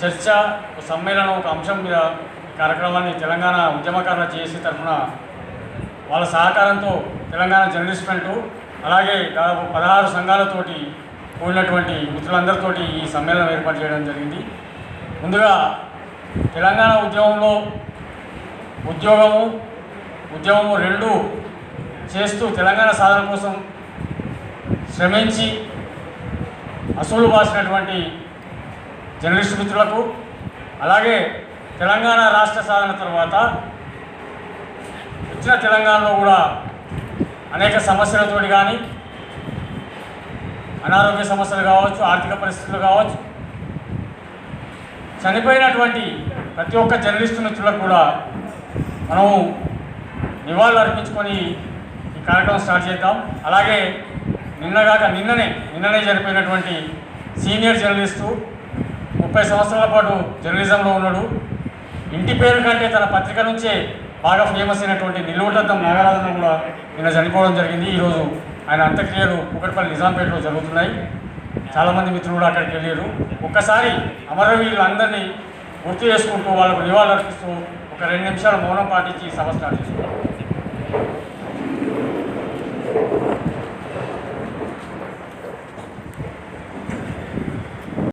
చర్చ ఒక సమ్మేళనం ఒక అంశం మీద కార్యక్రమాన్ని తెలంగాణ ఉద్యమకారణ చేసి తరఫున వాళ్ళ సహకారంతో తెలంగాణ జర్నలిస్ట్ ఫ్రంట్ అలాగే దాదాపు పదహారు సంఘాలతోటి కూడినటువంటి మిత్రులందరితోటి ఈ సమ్మేళనం ఏర్పాటు చేయడం జరిగింది. ముందుగా తెలంగాణ ఉద్యమంలో ఉద్యోగము ఉద్యమము రెండు చేస్తూ తెలంగాణ సాధన కోసం శ్రమించి అసూలు బాసినటువంటి జర్నలిస్ట్ మిత్రులకు అలాగే తెలంగాణ రాష్ట్ర సాధన తర్వాత వచ్చిన తెలంగాణలో కూడా అనేక సమస్యలతోటి కానీ అనారోగ్య సమస్యలు కావచ్చు ఆర్థిక పరిస్థితులు కావచ్చు చనిపోయినటువంటి ప్రతి ఒక్క జర్నలిస్టు మిత్రులకు కూడా మనము నివాళులు అర్పించుకొని ఈ కార్యక్రమం స్టార్ట్ చేద్దాం. అలాగే నిన్నగాక నిన్ననే నిన్ననే చనిపోయినటువంటి సీనియర్ జర్నలిస్టు ముప్పై సంవత్సరాల పాటు జర్నలిజంలో ఉన్నాడు. ఇంటి పేరు కంటే తన పత్రిక నుంచే బాగా ఫేమస్ అయినటువంటి నిలువుటద్దం నాగరాజన కూడా నిన్న చనిపోవడం జరిగింది. ఈరోజు ఆయన అంత్యక్రియలు ఒకటిపల్లి నిజాంపేటలో జరుగుతున్నాయి. చాలామంది మిత్రులు కూడా అక్కడికి వెళ్ళారు. ఒక్కసారి అమరవీరులందరినీ గుర్తు చేసుకుంటూ వాళ్ళకు నివాళులు అర్పిస్తూ ఒక రెండు నిమిషాలు మౌనం పాటించి సభ స్టార్ట్ చేసుకున్నారు